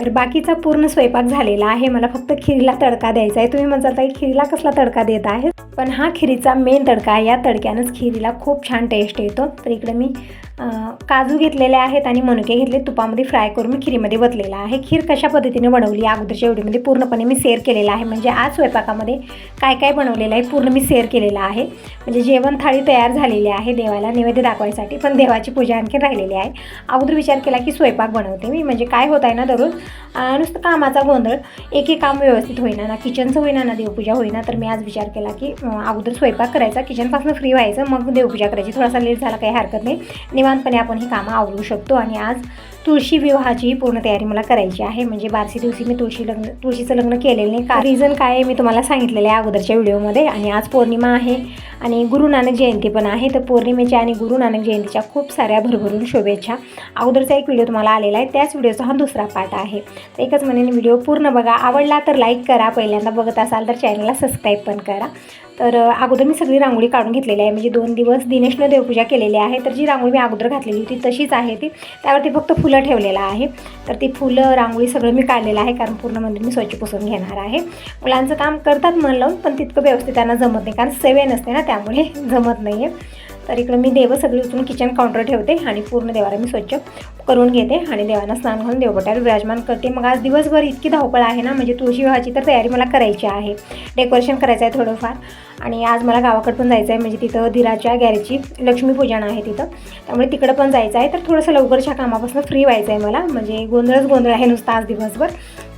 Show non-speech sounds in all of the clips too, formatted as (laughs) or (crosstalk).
तर बाकीचा पूर्ण स्वयंपाक झालेला आहे. मला फक्त खिरीला तडका द्यायचा आहे. तुम्ही म्हणता ताई खिरीला कसला तडका देत आहे? पण हा खिरीचा मेन तडका आहे. या तडक्यानंच खिरीला खूप छान टेस्ट येतो. तर इकडे मी काजू घेतलेले आहेत आणि मनुके घेतले. तुपामध्ये फ्राय करून मी खिरीमध्ये बदलेला आहे. खीर कशा पद्धतीने बनवली अगोदरच्या व्हिडिओमध्ये पूर्णपणे मी शेअर केलेला आहे. म्हणजे आज स्वयंपाकामध्ये काय काय बनवलेलं आहे पूर्ण मी शेअर केलेलं आहे. म्हणजे जेवण थाळी तयार झालेली आहे देवाला नैवेद्य दाखवायसाठी पण देवाची पूजा आणखी राहिलेली आहे. अगोदर विचार केला की स्वयंपाक बनवते मी म्हणजे काय होत आहे ना दररोज? नुसतं कामाचा गोंधळ एक एक काम व्यवस्थित होईना ना किचनचं होईना ना देवपूजा होईना तर मी आज विचार केला की अगोदर स्वयंपाक करायचा किचनपासून फ्री व्हायचं मग देवपूजा करायची. थोडासा लेट झाला काही हरकत नाही. निवांतपणे आपण ही कामं आवरू शकतो आणि आज तुळशी विवाहाची पूर्ण तयारी मला करायची आहे. म्हणजे बारसे दिवशी मी तुळशी लग्न तुळशीचं लग्न केलेलं नाही. का रिझन काय आहे मी तुम्हाला सांगितलेलं आहे अगोदरच्या व्हिडिओमध्ये. आणि आज पौर्णिमा आहे आणि गुरु नानक जयंती पण आहे. तर पौर्णिमेच्या आणि गुरु नानक जयंतीच्या खूप साऱ्या भरभरून शुभेच्छा. अगोदरचा एक व्हिडिओ तुम्हाला आलेला आहे. त्याच व्हिडिओचा हा दुसरा पार्ट आहे. तर एकच म्हणेन व्हिडिओ पूर्ण बघा. आवडला तर लाईक करा. पहिल्यांदा बघत असाल तर चॅनलला सबस्क्राईब पण करा. तर अगोदर मी सगळी रांगोळी काढून घेतलेली आहे. म्हणजे दोन दिवस दिनेशनं देवपूजा केलेली आहे. तर जी रांगोळी मी अगोदर घातलेली होती तशीच आहे ती. त्यावरती फक्त फुलं ठेवलेलं आहे. तर ती फुलं रांगोळी सगळं मी काढलेलं आहे कारण पूर्ण मंदिर मी स्वच्छ पुसून घेणार आहे. मुलांचं काम करतात मन लावून पण तितकं व्यवस्थित त्यांना जमत नाही कारण सेवे नसते ना त्यामुळे (laughs) जमत नाही आहे तर इकडं मी देवं सगळी उचलून किचन काउंटर ठेवते आणि पूर्ण देवाला मी स्वच्छ करून घेते आणि देवांना स्नान घालून देवपट्यावर विराजमान करते. मग आज दिवसभर इतकी धावपळ आहे ना म्हणजे तुळशी विवाहाची तर तयारी मला करायची आहे. डेकोरेशन करायचं आहे थोडंफार. आणि आज मला गावाकडे पण जायचं आहे म्हणजे तिथं धीराच्या गॅरेजची लक्ष्मीपूजन आहे तिथं. त्यामुळे तिकडं पण जायचं आहे. तर थोडंसं लवकरच्या कामापासून फ्री व्हायचं आहे मला. म्हणजे गोंधळच गोंधळ आहे नुसता आज दिवसभर.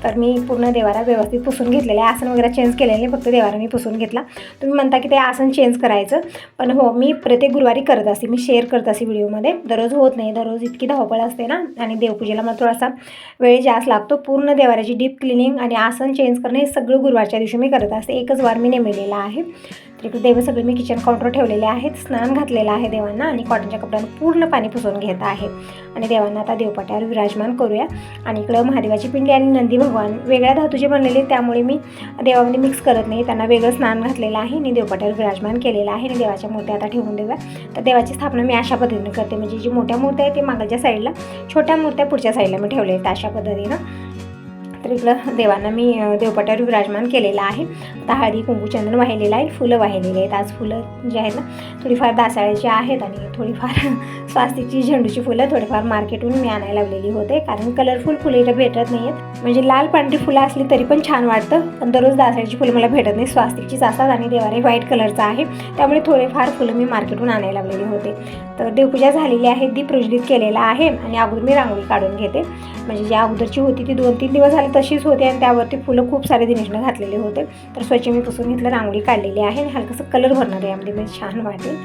तर मी पूर्ण देवारा व्यवस्थित पुसून घेतलेले आसन वगैरे चेंज केलेले नाही फक्त देवारा मी पुसून घेतला. तुम्ही म्हणता की ते आसन चेंज करायचं. पण हो मी प्रत्येक गुरुवारी करत असते. मी शेअर करत असते व्हिडिओमध्ये. दररोज होत नाही. दररोज इतकी धावपळ असते ना. आणि देवपूजेला मला थोडासा वेळ जास्त लागतो. पूर्ण देवाऱ्याची डीप क्लिनिंग आणि आसन चेंज करणे हे सगळं गुरुवारच्या दिवशी मी करत असते. एकच वार मी नेमलेला आहे. तर इकडे देव सगळे मी किचन काउंटर ठेवलेले आहेत. स्नान घातलेलं आहे देवांना आणि कॉटनच्या कपड्यांना पूर्ण पाणी पुसून घेत आहे. आणि देवांना आता देवपाट्यावर विराजमान करूया. आणि इकडं महादेवाची पिंडी आणि नंदी भगवान वेगळ्या धातूचे बनलेले आहेत, त्यामुळे मी देवामध्ये मिक्स करत नाही. त्यांना वेगळं स्नान घातलेलं आहे. आणि देवपाट्यावर विराजमान केलेलं आहे. आणि देवाच्या मूर्त्या आता ठेवून देऊया. तर देवाची स्थापना मी अशा पद्धतीने करते. म्हणजे जी मोठ्या मूर्त्या आहेत ते मागच्या साईडला छोट्या मूर्त्या पुढच्या साईडला मी ठेवलेल्या आहेत अशा पद्धतीनं. तर इकडं देवांना मी अं, देवपाट्यावर विराजमान केलेलं आहे. आता हळदी कुंकू चंदन वाहिलेलं आहे फुलं वाहिलेली आहेत. आज फुलं जी आहेत ना थोडीफार दासाळ्याची आहेत आणि थोडीफार (laughs) स्वास्तिकची झेंडूची फुलं थोडीफार मार्केटहून मी आणायला लावलेली होते. कारण कलरफुल फुलं इथं भेटत नाही आहेत म्हणजे लाल पांढरी फुलं असली तरी पण छान वाटतं. पण दररोज दासाळ्याची फुलं मला भेटत नाही स्वास्तिकचीच असतात आणि देवारे व्हाईट कलरचा आहे. त्यामुळे थोडेफार फुलं मी मार्केटहून आणायला लावलेली होते. तर देवपूजा झालेली आहे ती प्रज्वलित केलेला आहे. आणि अगोदर मी रांगोळी काढून घेते. म्हणजे जी अगोदरची होती ती दोन तीन दिवस झाले तशीच होती आणि त्यावरती फुलं खूप सारे दिनेशनं घातलेले होते. तर स्वच्छ मी पुसून घेतलं रांगोळी काढलेली आहे आणि हलकंसं कलर भरणार आहे यामध्ये म्हणजे छान वाटेल.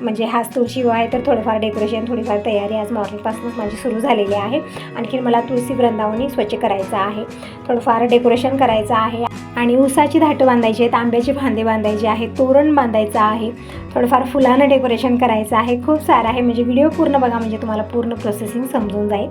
म्हणजे हाच तुळशी विवाह आहे तर थोडंफार डेकोरेशन थोडीफार तयारी आज मॉर्निंगपासूनच माझी सुरू झालेली आहे. आणखी मला तुळशी वृंदावनी स्वच्छ करायचं आहे. थोडंफार डेकोरेशन करायचं आहे. आणि ऊसाची धाटं बांधायची आहेत आंब्याचे फांदे बांधायचे आहेत तोरण बांधायचं आहे. थोडंफार फुलानं डेकोरेशन करायचं आहे. खूप सारं आहे. म्हणजे व्हिडिओ पूर्ण बघा म्हणजे तुम्हाला पूर्ण प्रोसेसिंग समजून जाईल.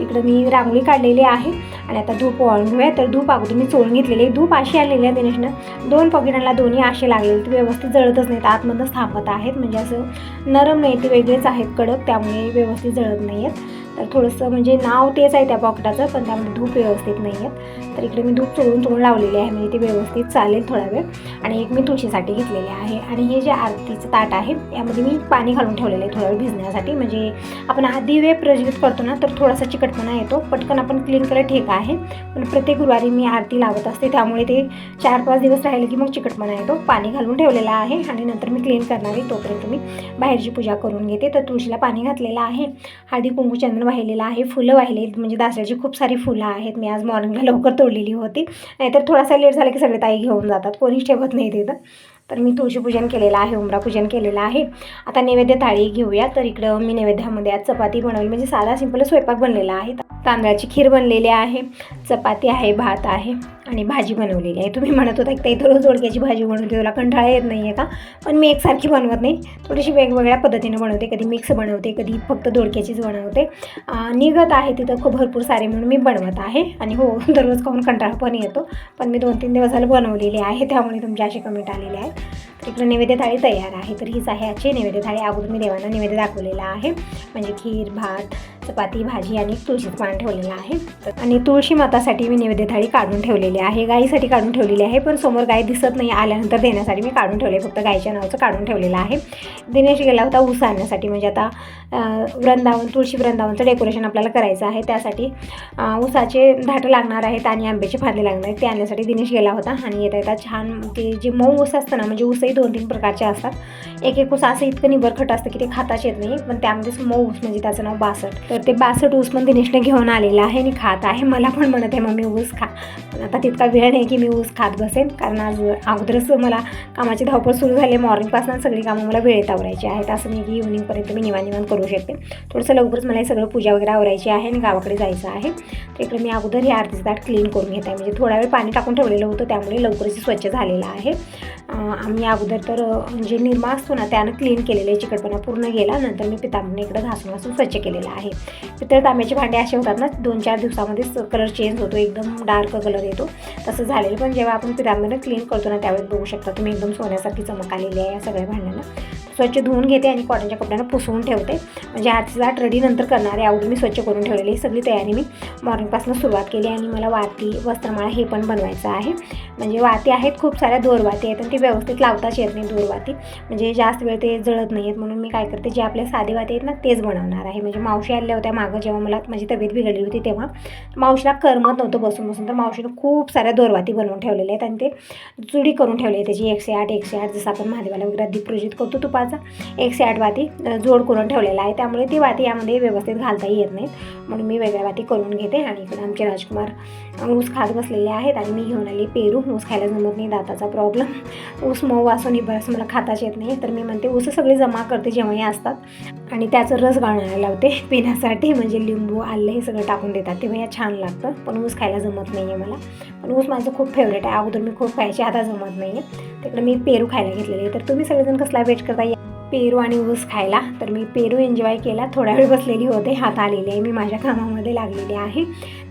इकडं मी रांगोळी काढलेली आहे. आणि आता धूप वाळून घेऊया. तर धूप अगोदर मी चोळून घेतलेली आहे. धूप अशी आलेली आहे दिनेशनं. दोन पॉकेटांना दोन्ही आशे लागलेले ते व्यवस्थित जळतच नाहीत. आतमधूनच थांबत आहेत. म्हणजे असं नरम नाही ते वेगळेच आहेत कडक त्यामुळे व्यवस्थित जळत नाही आहेत तर थोडंसं म्हणजे नाव तेच आहे त्या पॉकेटाचं पण त्यामध्ये धूप व्यवस्थित नाही आहेत तर इकडे मी धूप चोळून चोळून लावलेली आहे म्हणजे ते व्यवस्थित चालेल थोडा वेळ. आणि एक मी तुळशीसाठी घेतलेले आहे. आणि हे जे आरतीचं ताट आहे यामध्ये मी पाणी घालून ठेवलेलं आहे थोडा वेळ भिजण्यासाठी. म्हणजे आपण आधी वेळ प्रज्वलित करतो ना तर थोडासा चिकटपणा येतो. पटकन आपण क्लीन केलं ठीक आहे. पण प्रत्येक गुरुवारी मी आरती लावत असते त्यामुळे ते चार पाच दिवस राहिले की मग चिकटपणा येतो. पाणी घालून ठेवलेलं आहे आणि नंतर मी क्लीन करणार आहे. तोपर्यंत मी बाहेरची पूजा करून घेते. तर तुळशीला पाणी घातलेलं आहे. हळदी कुंकू चंद्र वाहिलेलं आहे फुलं वाहिलेत म्हणजे दासऱ्याची खूप सारी फुलं आहेत. मी आज मॉर्निंगला लवकर तोडलेली होती. नाहीतर थोडासा लेट झाला की सगळे ताई घेऊन जातात. कोणीच ठेवत नाही तिथं. तर मी तुळशीपूजन केलेलं आहे उमरापूजन केलेलं आहे. आता नैवेद्य थाळी घेऊया. तर इकडं मी नैवेद्यामध्ये आज चपाती बनवली. म्हणजे साधा सिंपल स्वयंपाक बनलेला आहे. तांदळाची खीर बनलेली आहे चपाती आहे भात आहे आणि भाजी बनवलेली आहे. तुम्ही म्हणत होता की इथं रोज ओळख्याची भाजी बनवते तुला कंटाळा येत नाही आहे का? पण मी एकसारखी बनवत नाही. थोडीशी वेगवेगळ्या पद्धतीने बनवते. कधी मिक्स बनवते कधी फक्त दोडक्याचीच बनवते. निघत आहे तिथं खूप भरपूर सारे म्हणून मी बनवत आहे. आणि हो (laughs) दररोज खाऊन कंटाळा पण येतो. पण मी दोन तीन दिवस झालं बनवलेली आहे त्यामुळे तुमचे अशी कमेंट आलेले आहेत. तर इकडं नैवेद्य थाळी तयार आहे. तर हीच आहे आजची नैवेद्य थाळी. अगोदर मी देवांना नैवेद्य दाखवलेला आहे. म्हणजे खीर भात चपाती भाजी आणि तुळशीचं पान ठेवलेलं आहे. आणि तुळशी मातासाठी मी नैवेद्य थाळी काढून ठेवलेली आहे. गाईसाठी काढून ठेवलेली आहे पण समोर गाय दिसत नाही. आल्यानंतर देण्यासाठी मी काढून ठेवले. फक्त गायच्या नावाचं काढून ठेवलेलं आहे. दिनेश गेला होता ऊस आणण्यासाठी. म्हणजे आता वृंदावन तुळशी वृंदावनचं डेकोरेशन आपल्याला करायचं आहे. त्यासाठी ऊसाचे धाटं लागणार आहेत आणि आंब्याचे फांदे लागणार आहेत. ते आणण्यासाठी दिनेश गेला होता. आणि येता येता छान ते जे मऊ ऊस असतं ना म्हणजे ऊसही दोन तीन प्रकारचे असतात. एक एक ऊस असं इतकं निबरखट असतं की ते खाताच येत नाही. पण त्यामध्येच मऊ ऊस म्हणजे त्याचं नाव बासट तर ते बासट ऊस पण दिनेशने घेऊन आलेलं आहे आणि खात आहे. मला पण म्हणत आहे मम्मी ऊस खा. पण आता तितका वेळ नाही की मी ऊस खात बसेन कारण आज अगोदरच मला कामाची धावपळ सुरू झाली. मॉर्निंगपासून सगळी कामं मला वेळेत आवरायची आहेत. असं नाही की इव्हनिंगपर्यंत मी निवांत करू शकते. थोडंसं लवकरच मला हे सगळं पूजा वगैरे आवरायची आहे आणि गावाकडे जायचं आहे. तर इकडे मी अगोदर हे आरतीचं ताट क्लीन करून घेत. आहे म्हणजे थोडा वेळ पाणी टाकून ठेवलेलं होतं त्यामुळे लवकरच स्वच्छ झालेलं आहे. आम्ही अगोदर तर जे म्हणजे निरमा असतो ना त्यानं क्लीन केलेलं आहे चिकटपणा पूर्ण गेला. नंतर मी पितांबरीने इकडं घासून घासून स्वच्छ केलेलं आहे. पितळ तांब्याचे भांडे असे होतात ना दोन चार दिवसामध्येच कलर चेंज होतो एकदम डार्क कलर येतो. तसं झालेलं पण जेव्हा आपण पितांबरीने क्लीन करतो ना त्यावेळेस बघू शकता तुम्ही एकदम सोन्यासारखी चमक आलेली आहे या सगळ्या भांड्यांना. स्वच्छ धुवून घेते आणि कॉटनच्या कपड्यानं पुसवून ठेवते. म्हणजे आजची जाट रेडी नंतर करणार आहे. मी स्वच्छ करून ठेवलेली ही सगळी तयारी मी मॉर्निंगपासून सुरुवात केली आणि मला वाती वस्त्रमाळा हे पण बनवायचं आहे. म्हणजे वाती आहेत खूप साऱ्या दोरवाती आहेत आणि ते व्यवस्थित लावताच येत नाही दोरवाती म्हणजे जास्त वेळ ते जळत नाही आहेत. म्हणून मी काय करते जे आपल्या साधे वाती आहेत ना तेच बनवणार आहे. म्हणजे मावशी आल्या होत्या मागं जेव्हा मला माझी तब्येत बिघडली होती तेव्हा. मावशीला करमत नव्हतं बसून बसून. तर मावशीनं खूप साऱ्या दोरवाती बनवून ठेवलेल्या आहेत आणि ते जुडी करून ठेवली आहे. त्याची एकशे आठ एकशे आठ जसं आपण महादेवाला वगैरे दीप प्रोजित करतो तुपाचा एकशे आठ वाती जोड करून ठेवलेला आहे. त्यामुळे ती वाती यामध्ये व्यवस्थित घालता येत नाहीत. म्हणून मी वेगळ्या वाती करून घेते आणि इकडे आमचे राजकुमार ऊस खात बसलेले आहेत आणि मी घेऊन आली पेरू. ऊस खायला जमत नाही दाताचा प्रॉब्लेम ऊस मऊ असून बरंच मला खाताच येत नाही. तर मी म्हणते ऊस सगळे जमा करते जेव्हाही असतात. आणि त्याचं रस गाळणायला लावते (laughs) पिण्यासाठी. म्हणजे लिंबू आलं हे सगळं टाकून देतात. तेव्हा या छान लागतं. पण ऊस खायला जमत नाही आहे मला. पण ऊस माझं खूप फेवरेट आहे. अगोदर मी खूप खायचे आता जमत नाही आहे तिकडे मी पेरू खायला घेतलेले तर तुम्ही सगळेजण कसला वेट करता? या पेरू आणि ऊस खायला. तर मी पेरू एन्जॉय केला. थोडा वेळ बसलेली होते. हात आलेली आहे. मी माझ्या कामामध्ये लागलेली आहे.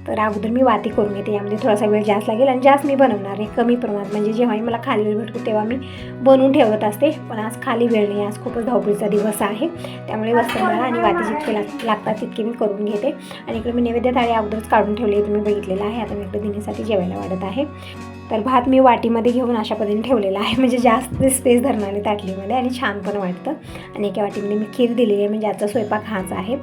तर अगोदर मी वाती करून घेते यामध्ये थोडासा वेळ जास्त लागेल आणि जास्त मी बनवणार आहे कमी प्रमाणात. म्हणजे जेव्हाही मला खाली वेळ भेटतो तेव्हा मी बनवून ठेवत असते पण आज खाली वेळ नाही आज खूपच धावपळीचा दिवस आहे. त्यामुळे वस्त्रमाळा आणि वाती जितके लाग लागतात तितके मी करून घेते. आणि इकडे मी नैवेद्य थाळी अगोदरच काढून ठेवली तुम्ही बघितलेलं आहे. आता मी इकडे दिनेसाठी जेवायला वाढत आहे. तर भात मी वाटीमध्ये घेऊन अशा पद्धतीने ठेवलेला आहे. म्हणजे जास्त स्पेस धरणार नाही ताटलीमध्ये आणि छान पण वाटतं. आणि एका वाटीमध्ये मी खीर दिलेली आहे म्हणजे आजचा स्वयंपाक हाच आहे.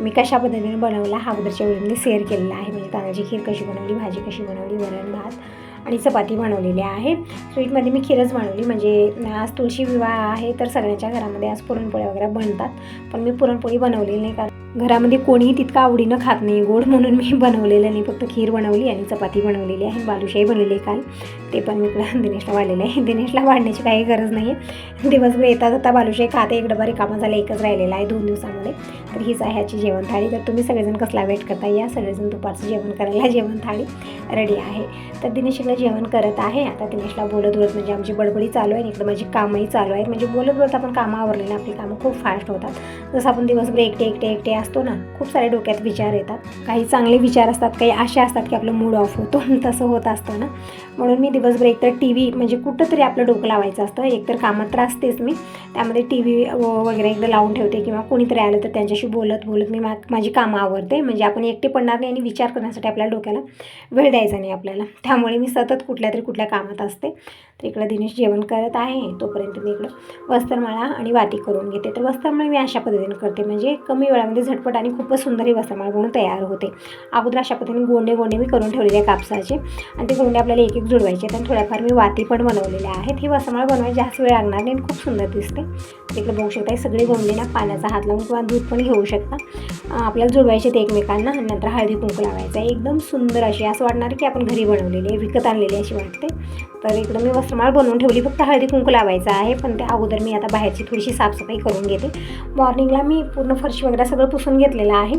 मी कशा पद्धतीने बनवला हा अगोदरच्या वेळेमध्ये शेअर केलेला आहे. म्हणजे तांदळाची खीर कशी बनवली भाजी कशी बनवली वरण भात आणि चपाती बनवलेली आहे. स्वीटमध्ये मी खीरच बनवली म्हणजे आज तुळशी विवाह आहे तर सगळ्यांच्या घरामध्ये आज पुरणपोळ्या वगैरे बनतात पण मी पुरणपोळी बनवलेली नाही कारण घरामध्ये कोणीही तितकं आवडीनं खात नाही. गोड म्हणून मी बनवलेलं नाही फक्त खीर बनवली आणि चपाती बनवलेली आहे. बालुशाही बनवली आहे काल. ते पण मी इकडं (laughs) दिनेशला वाढलेलं आहे. दिनेशला वाढण्याची काही गरज नाही आहे दिवसभर येता जाता बालुशाही खाते एक डबा रिकामा झाला एकच राहिलेला आहे दोन दिवसामध्ये. तर हीच आहे ह्याची जेवण थाळी. तर तुम्ही सगळेजण कसला वेट करता या सगळेजण दुपारचं जेवण करायला (laughs) जेवण थाळी रेडी आहे. तर दिनेश इकडे जेवण करत आहे. आता दिनेशला बोलत बोलत म्हणजे आमची बडबडी चालू आहे आणि इकडे माझी कामंही चालू आहेत. म्हणजे बोलत बोलत आपण कामं आवरले आपली कामं खूप फास्ट होतात. जसं आपण दिवसभर एकटे एकटे एकटे असतो ना खूप सारे डोक्यात विचार येतात. काही चांगले विचार असतात काही असे असतात की आपलं मूड ऑफ होतो. (laughs) तसं होत असतं ना. म्हणून मी दिवसभर एकतर टी व्ही म्हणजे कुठंतरी आपलं डोकं लावायचं असतं. एकतर कामात तर असतेच मी त्यामध्ये टी व्ही वगैरे एकदा लावून ठेवते किंवा कोणीतरी आलं तर त्यांच्याशी बोलत बोलत मी मा माझी कामं आवरते. म्हणजे आपण एकटे पडणार नाही आणि विचार करण्यासाठी आपल्या डोक्याला वेळ द्यायचा नाही आपल्याला. त्यामुळे मी सतत कुठल्या तरी कुठल्या कामात असते. तर इकडं दिनेश जेवण करत आहे. तोपर्यंत मी इकडं वस्त्रमाळा आणि वाती करून घेते. तर वस्त्रमाळा मी अशा पद्धतीने करते. म्हणजे कमी वेळामध्ये झटपट आणि खूपच सुंदर ही वस्त्रमाळा बनवून तयार होते. अगोदर अशा पद्धतीने गोंडे गोंडे मी करून ठेवलेले आहे कापसाचे. आणि ते गोंडे आपल्याला एक एक जुळवायचे आहेत थोड्याफार मी वाती पण बनवलेल्या आहेत. ही वस्त्रमाळा बनवायला जास्त वेळ लागणार नाही आणि खूप सुंदर दिसते. तिकडे बघू शकता हे सगळे गोंडे ना पाण्याचा हात लावून किंवा दूध पण घेऊ शकता. आपल्याला जुळवायचे ते एकमेकांना आणि नंतर हळदी कुंकू लावायचं. आहे एकदम सुंदर अशी असं वाटणार की आपण घरी बनवलेली आहे विकत आणलेली अशी वाटते. तर इकडं मी वस्त्रमाळ बनवून ठेवली. फक्त हळदी कुंकू लावायचं आहे पण त्या अगोदर मी आता बाहेरची थोडीशी साफसफाई करून घेते. मॉर्निंगला मी पूर्ण फरशी वगैरे सगळं पुसून घेतलेलं आहे.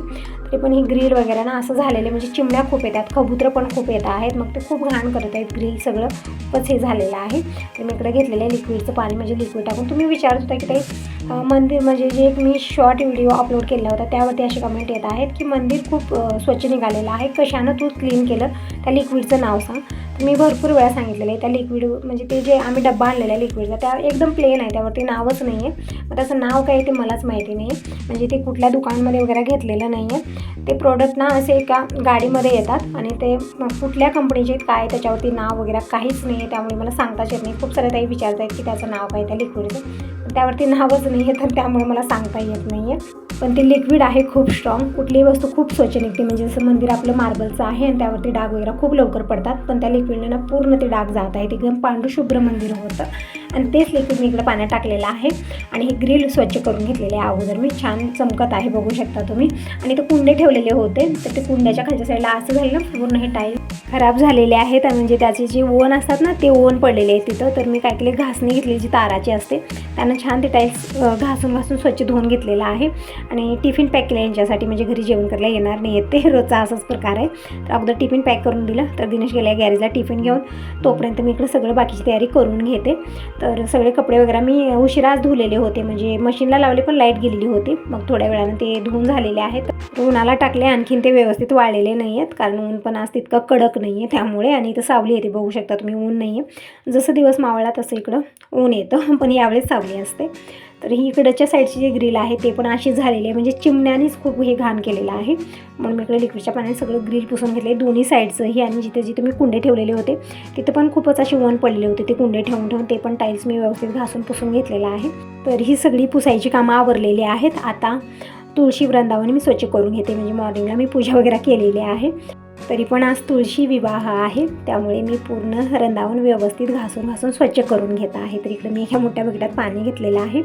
तरी पण ही ग्रिल वगैरे ना असं झालेलं आहे. म्हणजे चिमण्या खूप येतात कबूतर पण खूप येत आहेत. मग ते खूप घाण करत आहेत ग्रिल सगळं. खूपच हे झालेलं आहे. तर मी इकडे घेतलेलं आहे लिक्विडचं पाणी म्हणजे लिक्विड टाकून. तुम्ही विचारत होता की ते मंदिर म्हणजे जे एक मी शॉर्ट व्हिडिओ अपलोड केला होता त्यावरती असे कमेंट येत आहेत की मंदिर खूप स्वच्छ निघालेलं आहे. कशानं तू क्लीन केलं? त्या लिक्विडचं नाव सांग. मी भरपूर वेळा सांगितलेलं आहे त्या लिक्विड म्हणजे ते जे आम्ही डब्बा आणलेला आहे लिक्विडचा त्या एकदम प्लेन आहे त्यावरती नावच नाही आहे मग त्याचं नाव काय आहे ते मलाच माहिती नाही. म्हणजे ते कुठल्या दुकानमध्ये वगैरे घेतलेलं नाही आहे ते प्रोडक्ट ना असे एका गाडीमध्ये येतात आणि ते मग कुठल्या कंपनीचे काय त्याच्यावरती नाव वगैरे काहीच नाही आहे त्यामुळे मला सांगताच येत नाही. खूप सारे ताई विचारत आहेत की त्याचं नाव काय त्या लिक्विडचं त्यावरती नावच नाही आहे तर त्यामुळे मला सांगता येत नाही आहे पण ते लिक्विड आहे खूप स्ट्रॉंग कुठलीही वस्तू खूप स्वच्छ निघते. म्हणजे जसं मंदिर आपलं मार्बलचं आहे आणि त्यावरती डाग वगैरे खूप लवकर पडतात पण त्या लिक्विडने ना पूर्ण ते डाग जात आहे एकदम पांडुशुभ्र मंदिर होतं. आणि तेच लिक्विड मी इकडं पाण्यात टाकलेलं आहे. आणि हे ग्रिल स्वच्छ करून घेतलेले आहे अगोदर. मी छान चमकत आहे बघू शकता तुम्ही. आणि ते कुंडे ठेवलेले होते. तर ते कुंड्याच्या खालच्या साईडला असं झालं ना पूर्ण हे टाईल खराब झालेले आहेत. आणि म्हणजे त्याचे जे ओन असतात ना ते ओन पडलेले आहेत तिथं. तर मी काय केले घासणी घेतली जी ताराची असते त्यानं छान ते टाईल्स घासून घासून स्वच्छ धुवून घेतलेलं आहे. आणि टिफिन पॅक केलं यांच्यासाठी. म्हणजे घरी जेवण करायला येणार नाही येते ते. रोजचा असाच प्रकार आहे. तर अगोदर टिफिन पॅक करून दिलं. तर दिनेश गेल्या गॅरेजला टिफिन घेऊन तोपर्यंत मी इकडे सगळं बाकीची तयारी करून घेते. तर सगळे कपडे वगैरे मी उशिराच धुलेले होते. म्हणजे मशीनला लावले पण लाइट गेलेली होती. मग थोड्या वेळानं ते धुवून झालेले आहेत. उन्हाला टाकले आणखीन ते व्यवस्थित वाळलेले नाही आहेत कारण ऊन पण आज तितकं कडक नाही आहे त्यामुळे आणि इथं सावली येते बघू शकता तुम्ही ऊन नाही आहे जसं दिवस मावळला तसं इकडं ऊन येतं. पण यावेळेस सावली असते. तर ही इकडच्या साईडची जी ग्रिल आहे ते पण अशी झालेली आहे. म्हणजे चिमण्यानेच खूप हे घाण केलेलं आहे. म्हणून मी इकडे लिक्विडच्या पाण्याने सगळं ग्रिल पुसून घेतले दोन्ही साईडचंही आणि जिथे जिथे मी कुंडे ठेवलेले होते तिथे पण खूपच असे वन पडलेले होते. ते कुंडे ठेवून ठेवून ते पण टाईल्स मी व्यवस्थित घासून पुसून घेतलेलं आहे. तर ही सगळी पुसायची कामं आवरलेली आहेत. आता तुळशी वृंदावन मी स्वच्छ करून घेते. म्हणजे मॉर्निंगला मी पूजा वगैरे केलेली आहे. तरी पण आज तुळशी विवाह आहे. त्यामुळे मी पूर्ण रंधावन व्यवस्थित घासून घासून स्वच्छ करून घेत आहे. तर इकडे मी ह्या मोठ्या बकेटात पाणी घेतलेलं आहे.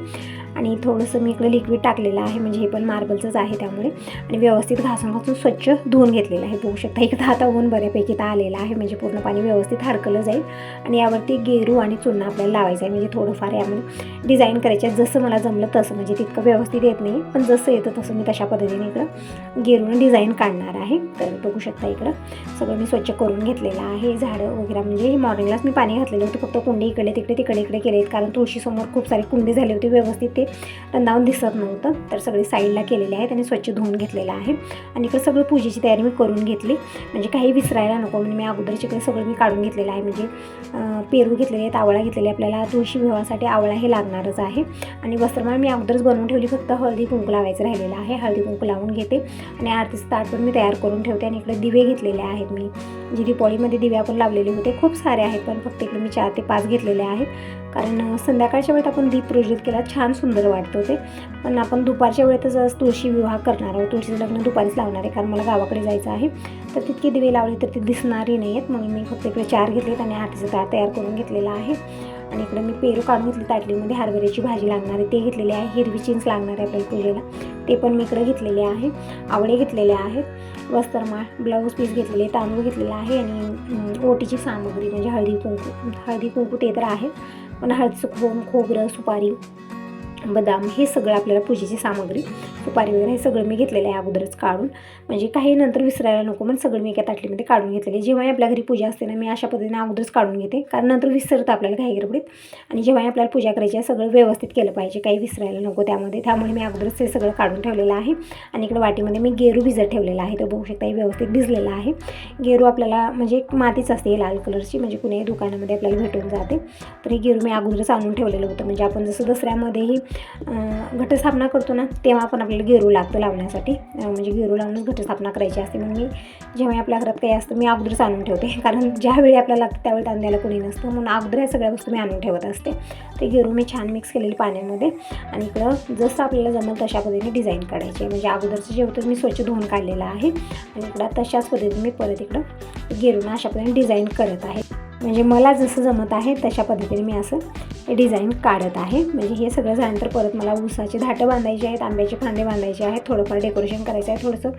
आणि थोडंसं मी इकडे लिक्विड टाकलेलं आहे म्हणजे हे पण मार्बलचंच आहे त्यामुळे. आणि व्यवस्थित घासून घासून स्वच्छ धुवून घेतलेलं आहे बघू शकता. इकडं आता ऊन बऱ्यापैकी तर आलेलं आहे म्हणजे पूर्ण पाणी व्यवस्थित हडकलं जाईल. आणि यावरती गेरू आणि चुन्ना आपल्याला लावायचं आहे म्हणजे थोडंफार यामध्ये डिझाईन करायचे आहे. जसं मला जमलं तसं म्हणजे तितकं व्यवस्थित येत नाही पण जसं येतं तसं मी तशा पद्धतीने इकडं गेरून डिझाईन काढणार आहे. तर बघू शकता इकडं सगळं मी स्वच्छ करून घेतलेलं आहे. झाडं वगैरे म्हणजे मॉर्निंगलाच मी पाणी घातलेलं होतं. फक्त कुंडी इकडे तिकडे तिकडे इकडे केले आहेत कारण तुळशीसमोर खूप सारे कुंडी झाले होते व्यवस्थित ते रंधावून दिसत नव्हतं. तर सगळे साईडला केलेले आहेत आणि स्वच्छ धुवून घेतलेलं आहे. आणि इकडे सगळं पूजेची तयारी मी करून घेतली. म्हणजे काही विसरायला नको. म्हणून मी अगोदरचे इकडे सगळं मी काढून घेतलेलं आहे. म्हणजे पेरू घेतलेले आहेत आवळा घेतलेली आपल्याला तुळशी विवाहासाठी आवळा हे लागणारच आहे. आणि वस्त्रमाळ मी अगोदरच बनवून ठेवली. फक्त हळदी कुंकू लावायचं राहिलेलं आहे. हळदी कुंकू लावून घेते. आणि आरतीचं ताट पण मी तयार करून ठेवते. आणि इकडे दिवे घेतलेले आहेत मी. जी दिपोळीमध्ये दिवे आपण लावलेले होते खूप सारे आहेत. पण फक्त इकडे मी चार ते पाच घेतलेले आहेत. कारण संध्याकाळच्या वेळेत आपण दीप प्रज्वलित केला. छान सुंदर वाटतं ते. पण आपण दुपारच्या वेळेतच आज तुळशी विवाह करणार आहोत. तुळशीचं लग्न दुपारीच लावणार आहे कारण मला गावाकडे जायचं आहे. तर तितके दिवे लावले तर ते दिसणारही नाही आहेत म्हणून मी फक्त इकडे चार घेतलेत आणि आरतीचं ताट तयार करून घेतलेला आहे. आणि इकडे मी पेरू काढून घेतली ताटलीमध्ये हरभऱ्याची भाजी लागणार आहे. ते घेतलेले आहे. हिरवी चिंच लागणार आहे आपल्याला पूजेला. ते पण मी इकडे घेतलेले आहे. आवळे घेतलेले आहेत. वस्त्रमाळ ब्लाऊज पीस घेतलेले तांदूळ घेतलेला आहे. आणि ओटीची सामग्री म्हणजे हळदी कुंकू हळदी कुंकू ते तर आहे. पण हळदीचं खोम खोबरं सुपारी. बदाम हे सगळं आपल्याला पूजेची सामग्री सुपारी वगैरे हे सगळं मी घेतलेलं आहे अगोदरच काढून. म्हणजे काही नंतर विसरायला नको म्हणून सगळं मी एका ताटलीमध्ये काढून घेतलेले जेव्हाही आपल्या घरी पूजा असते ना मी अशा पद्धतीने अगोदरच काढून घेते. कारण नंतर विसरतं आपल्याला काही गडबडीत. आणि जेव्हाही आपल्याला पूजा करायची आहे सगळं व्यवस्थित केलं पाहिजे. काही विसरायला नको त्यामध्ये. त्यामुळे मी अगोदरच ते सगळं काढून ठेवलेलं आहे. आणि इकडे वाटीमध्ये मी गेरू भिजत ठेवलेला आहे. तर बघू शकता हे व्यवस्थित भिजलेलं आहे. गेरू आपल्याला म्हणजे एक मातीच असते लाल कलरची. म्हणजे कुणीही दुकानामध्ये आपल्याला भेटून जाते. तर हे गेरू मी अगोदरच आणून ठेवलेलं होतं. म्हणजे आपण जसं दसऱ्यामध्येही घटस्थापना करतो ना तेव्हा आपण आपल्याला गेरू लागतो लावण्यासाठी. म्हणजे गेरू लावूनच घटस्थापना करायची असते. म्हणून मी जेव्हा आपल्या घरात काही असतं मी अगोदरच आणून ठेवते. (laughs) कारण ज्यावेळी आपल्याला लागतं त्यावेळी तांद्याला कोणी नसतं. म्हणून अगोदर या सगळ्या वस्तू मी आणून ठेवत असते. ते गेरू मी छान मिक्स केलेली पाण्यामध्ये आणि इकडं जसं आपल्याला जमेल तशा पद्धतीने डिझाईन काढायची म्हणजे अगोदरचं जेवतं मी स्वच्छ धुवून काढलेलं आहे. आणि इकडं तशाच पद्धतीने मी परत इकडं गेरूनं अशा पद्धतीने डिझाईन करत आहे. म्हणजे मला जसं जमत आहे तशा पद्धतीने मी असं डिझाईन काढत आहे. म्हणजे हे सगळं झाल्यानंतर परत मला उसाचे धाटं बांधायचे आहेत आंब्याचे फांदे बांधायचे आहेत थोडंफार डेकोरेशन करायचं आहे थोडंसं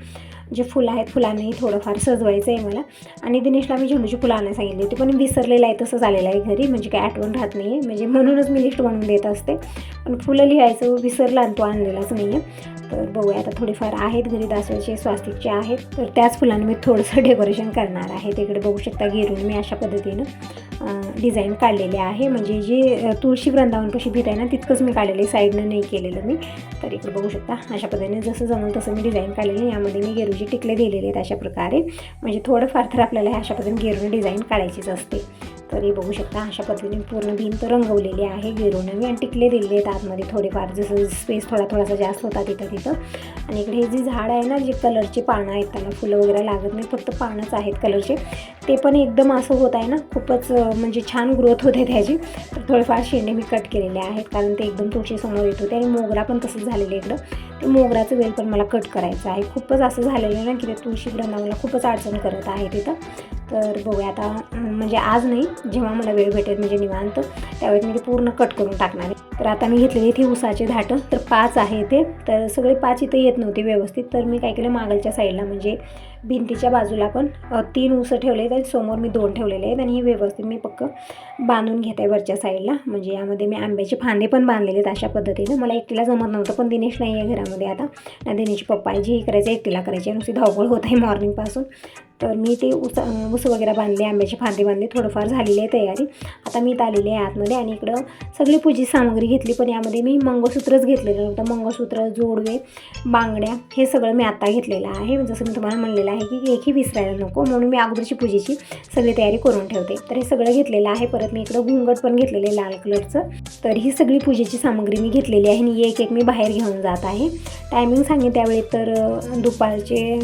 जे फुलं आहेत फुलांनाही थोडंफार सजवायचं आहे मला. आणि दिनेशला मी झेंडूची फुलं आणायला सांगितली होती पण विसरलेलं आहे तसं झालेलं आहे घरी. म्हणजे काय आठवण राहत नाही आहे म्हणजे म्हणूनच मी लिस्ट बनवून देत असते. पण फुलं लिहायचं विसरलं आणि तो आणलेलाच नाही आहे तर बघूया आता थोडेफार आहेत घरी दासवाचे स्वास्तिकचे आहेत. तर त्याच फुलांनी मी थोडंसं (laughs) डेकोरेशन करणार आहे. तिकडे बघू शकता गिरून मी अशा पद्धतीनं. डिझाईन काढलेले आहे. म्हणजे जे तुळशी वृंदावन कशी भीत आहे ना तितकंच मी काढलेलं आहे. साईडनं नाही केलेलं मी. तर इकडे बघू शकता. अशा पद्धतीने जसं जमेल तसं मी डिझाईन काढलेलं आहे. यामध्ये मी गेरूचे टिकले दिलेले आहेत अशा प्रकारे. म्हणजे थोडंफार तर आपल्याला हे अशा पद्धतीने गेरूने डिझाईन काढायचीच असते. तर हे बघू शकता अशा पद्धतीने पूर्ण भिंत रंगवलेली आहे. गेरून मी आणि टिकले दिलेले आहेत आतमध्ये थोडेफार जसं स्पेस थोडा थोडासा जास्त होता तिथं तिथं. आणि इकडे हे जे झाड आहे ना जे कलरचे पानं आहेत त्याला फुलं वगैरे लागत नाही फक्त पानंच आहेत कलरचे ते पण एकदम असं होत आहे ना खूपच म्हणजे छान ग्रोथ होते त्याची. तर थोडेफार शेंडे मी कट केलेले आहेत कारण ते एकदम तुळशीसमोर येत होते आणि मोगरा पण तसंच झालेलं आहे इकडं. ते मोगराचं वेल पण मला कट करायचं आहे. खूपच असं झालेलं आहे ना की ते तुळशी वृंदावनला खूपच अडचण करत आहे तिथं. तर बघूया आता. म्हणजे आज नाही जेव्हा मला वेळ भेटेल म्हणजे निवांत त्यावेळेस मी ते पूर्ण कट करून टाकणार आहे. तर आता मी घेतलेली इथे उसाचे धाटं तर पाच आहे ते तर सगळे पाच इथे येत नव्हते व्यवस्थित तर मी काय केलं मागलच्या साईडला म्हणजे भिंतीच्या बाजूला पण तीन उसं ठेवले आहेत आणि समोर मी दोन ठेवलेले आहेत. आणि हे व्यवस्थित मी पक्क बांधून घेत आहे वरच्या साईडला म्हणजे यामध्ये मी आंब्याचे फांदे पण बांधलेले आहेत अशा पद्धतीनं. मला एकटीला जमत नव्हतं पण दिनेश नाही आहे घरामध्ये आता. दिनेश दिनेशची पप्पा आहे जे करायचं एकटीला करायचे. नुसती धावपळ होत आहे मॉर्निंगपासून तर मी ते उस उस वगैरे बांधले आंब्याची फांदे बांधले थोडंफार झालेली आहे तयारी. आता मी इथं आलेली आहे आतमध्ये आणि इकडं सगळी पूजी सामग्री घेतली पण यामध्ये मी मंगळसूत्रच घेतलेलं नव्हतं. मंगळसूत्र जोडवे बांगड्या हे सगळं मी आता घेतलेलं आहे. म्हणजे जसं मी तुम्हाला म्हणलेलं आहे की एकही विसरायला नको. म्हणून मी अगोदरची पूजेची सगळी तयारी करून ठेवते. तर हे सगळं घेतलेलं आहे. परत मी इकडं घुंगट पण घेतलेलं आहे लाल कलरचं. तर ही सगळी पूजेची सामग्री मी घेतलेली आहे आणि एक एक मी बाहेर घेऊन जात आहे. टायमिंग सांगेन त्यावेळी तर दुपारचे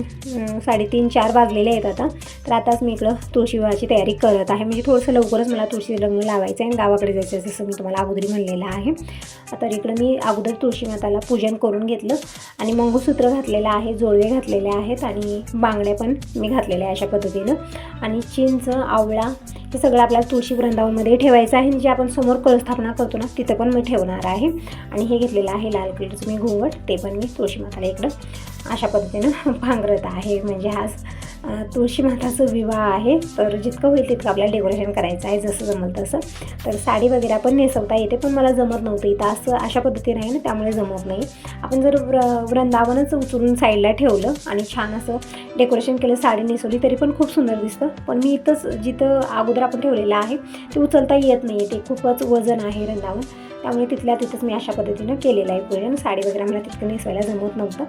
साडेतीन चार वाजलेले आहेत. आता. तर आताच मी इकडं तुळशी विवाहाची तयारी करत आहे. म्हणजे थोडंसं लवकरच मला तुळशी लग्न लावायचं आहे आणि गावाकडे जायचं आहे जसं मी तुम्हाला अगोदरी म्हणलेलं आहे. तर इकडं मी अगोदर तुळशी माताला पूजन करून घेतलं आणि मंगळसूत्र घातलेलं आहे जोडवे घातलेले आहेत आणि बांगड्या पण मी घातलेल्या आहे अशा पद्धतीनं. आणि चिंच आवळा हे सगळं आपल्याला तुळशी वृंदावनमध्ये ठेवायचं आहे आणि जे आपण समोर कळस्थापना करतो ना तिथं पण मी ठेवणार आहे. आणि हे घेतलेलं आहे लाल कलरचं मी घुंगट ते पण मी तुळशी माताला इकडं अशा पद्धतीनं भांगरत आहे. म्हणजे हा तुळशी माताचं विवाह आहे. तर जितकं होईल तितकं आपल्याला डेकोरेशन करायचं आहे जसं जमल तसं. तर साडी वगैरे पण नेसवता येते पण मला जमत नव्हतं इथं. असं अशा पद्धतीने आहे ना त्यामुळे जमत नाही. आपण जर व्र वृंदावनच उचलून साईडला ठेवलं आणि छान असं डेकोरेशन केलं साडी नेसवली तरी पण खूप सुंदर दिसतं. पण मी इथंच जिथं अगोदर आपण ठेवलेलं आहे ते उचलता येत नाही ते खूपच वजन आहे वृंदावन. त्यामुळे तिथल्या तिथंच मी अशा पद्धतीनं केलेलं आहे पूजन. साडी वगैरे मला तितकं नेसवायला जमत नव्हतं.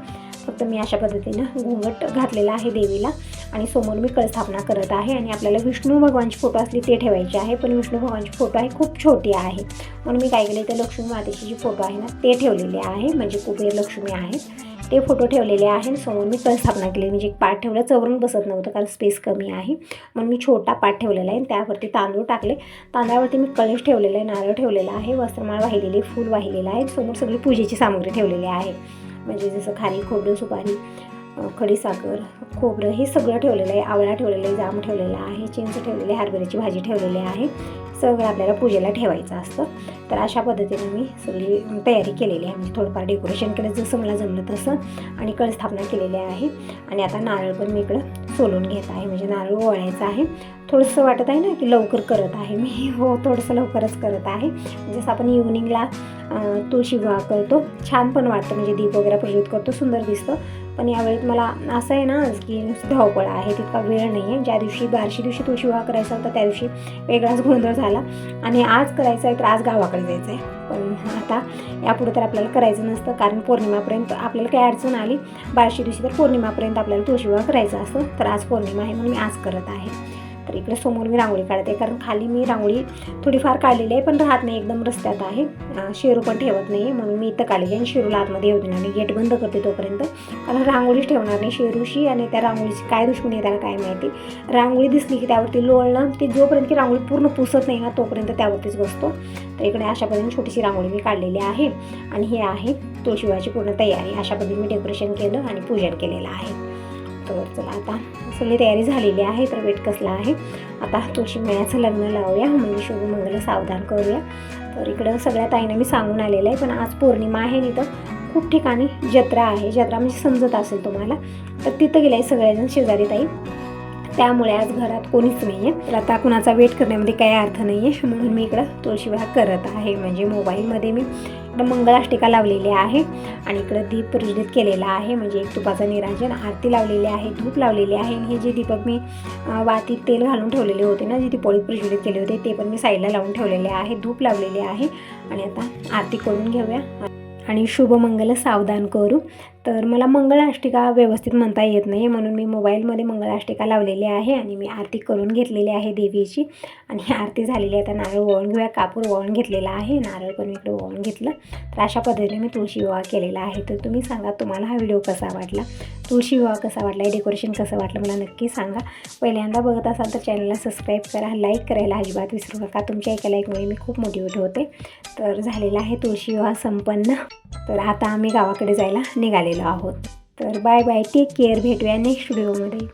फक्त मी अशा पद्धतीनं घुंगट घातलेला आहे देवीला आणि समोर मी कळस्थापना करत आहे आणि आपल्याला विष्णू भगवानची फोटो असली ते ठेवायचे आहे पण विष्णू भगवानची फोटो आहे खूप छोटी आहे. म्हणून मी काय केलं तर लक्ष्मी मातेची जी फोटो आहे ना ते ठेवलेले आहे म्हणजे कुबेर लक्ष्मी आहेत ते फोटो ठेवलेले आहे आणि समोर मी कळस्थापना केली म्हणजे एक पाठ ठेवलं चवरून बसत नव्हतं कारण स्पेस कमी आहे. म्हणून मी छोटा पाठ ठेवलेला आहे त्यावरती तांदूळ टाकले. तांदळावरती मी कळश ठेवलेला आहे नारळ ठेवलेला आहे वस्त्रमाळ वाहिलेली फूल वाहिलेलं आहे समोर सगळी पूजेची सामग्री ठेवलेली आहे. म्हणजे जसं खारी खोबरं सुपारी खडीसाखर खोबरं हे सगळं ठेवलेलं आहे. आवळा ठेवलेलं आहे जाम ठेवलेला आहे चिंच ठेवलेली आहे हरभऱ्याची भाजी ठेवलेली आहे. सगळं आपल्याला पूजेला ठेवायचं असतं. तर अशा पद्धतीने मी सगळी तयारी केलेली आहे. म्हणजे थोडंफार डेकोरेशन केलं जसं मला जमलं तसं. आणि कळस्थापना केलेली आहे. आणि आता नारळ पण मी इकडं सोलून घेत आहे. म्हणजे नारळ ओवाळायचा आहे. थोडंसं वाटत आहे ना की लवकर करत आहे मी. (laughs) हो थोडंसं लवकरच करत आहे. जसं आपण इव्हनिंगला तुळशी विवाह करतो छान पण वाटतं. म्हणजे दीप वगैरे प्रज्वलित करतो सुंदर दिसतं. पण यावेळेत मला असं आहे ना की धावपळ आहे तितका वेळ नाही आहे. ज्या दिवशी बारशी दिवशी तुळशी विवाह करायचा होता त्या दिवशी वेगळाच गोंधळ झाला. आणि आज करायचं आहे तर आज गावाकडे जायचं आहे पण आता यापुढे तर आपल्याला करायचं नसतं कारण पौर्णिमापर्यंत आपल्याला काही अडचण आली. बारशी दिवशी तर पौर्णिमापर्यंत आपल्याला तुळशी विवाह करायचा असतो. तर आज पौर्णिमा आहे म्हणून मी आज करत आहे. तर इकडे समोर मी रांगोळी काढते कारण खाली मी रांगोळी थोडीफार काढलेली आहे पण राहत नाही एकदम रस्त्यात आहे. शेरू पण ठेवत नाही म्हणून मी इथं काढलेली आहे आणि शेरूला आतमध्ये येऊ देणार नाही गेट बंद करते तोपर्यंत. कारण रांगोळीच ठेवणार नाही शेरूशी आणि त्या रांगोळीची काय दुश्मनी आहे त्याला काय माहिती. रांगोळी दिसली की त्यावरती लोळणं ते जोपर्यंत की रांगोळी पूर्ण पुसत नाही ना तोपर्यंत त्यावरतीच बसतो. तर इकडे अशा पद्धतीने छोटीशी रांगोळी मी काढलेली आहे. आणि हे आहे तुळशीवाची पूर्ण तयारी. अशा पद्धतीने मी डेकोरेशन केलं आणि पूजन केलेलं आहे. तर चला आता सगळी तयारी झालेली आहे तर वेट कसला आहे. आता तुळशी मेळ्याचं लग्न लावूया म्हणजे शुभमंगल सावधान करूया. तर इकडं सगळ्या ताईंना मी सांगून आलेलं आहे पण आज पौर्णिमा आहे नाही तर खूप ठिकाणी जत्रा आहे. जत्रा म्हणजे समजत असेल तुम्हाला तर तिथं गेले आहे सगळेजण शेजारी ताई. त्यामुळे आज घरात कोणीच नाही आहे तर आता कुणाचा वेट करण्यामध्ये काही अर्थ नाही आहे म्हणून मी इकडं तुळशी विवाह करत आहे. म्हणजे मोबाईलमध्ये मी इकडं मंगळाष्टिका लावलेली आहे आणि इकडं दीप प्रज्वलित केलेला आहे. म्हणजे एक तुपाचं निराजन आरती लावलेली आहे धूप लावलेली आहे. आणि हे जे दीपक मी वातीत तेल घालून ठेवलेले होते ना जे ती पोळी प्रज्वलित केले होते ते पण मी साईडला लावून ठेवलेले आहे धूप लावलेले आहे. आणि आता आरती करून घेऊया. आणि शुभमंगल सावधान करू. तर मला मंगळाष्टिका व्यवस्थित म्हणता येत नाही म्हणून मी मोबाईलमध्ये मंगळाष्टिका लावलेली आहे आणि मी आरती करून घेतलेली आहे देवीची. आणि ही आरती झालेली आहे. आता नारळ ओळून घेऊया. कापूर ओळून घेतलेला आहे. नारळ पण इकडे ओळून घेतलं. तर अशा पद्धतीने मी तुळशी विवाह केलेला आहे. तर तुम्ही सांगा तुम्हाला हा व्हिडिओ कसा वाटला? तुळशी विवाह कसा वाटला? डेकोरेशन कसं वाटलं? मला नक्की सांगा. पहिल्यांदा बघत असाल तर चॅनलला सबस्क्राईब करा. लाईक करायला अजिबात विसरू नका. तुमच्या एका लाईकमुळे मी खूप मोटिवेट होते. तर झालेला आहे तुळशी विवाह संपन्न. तर आता आम्ही गावाकडे जायला निघाले निघालेलो आहोत. तर बाय बाय टेक केअर भेटूया नेक्स्ट व्हिडिओमध्ये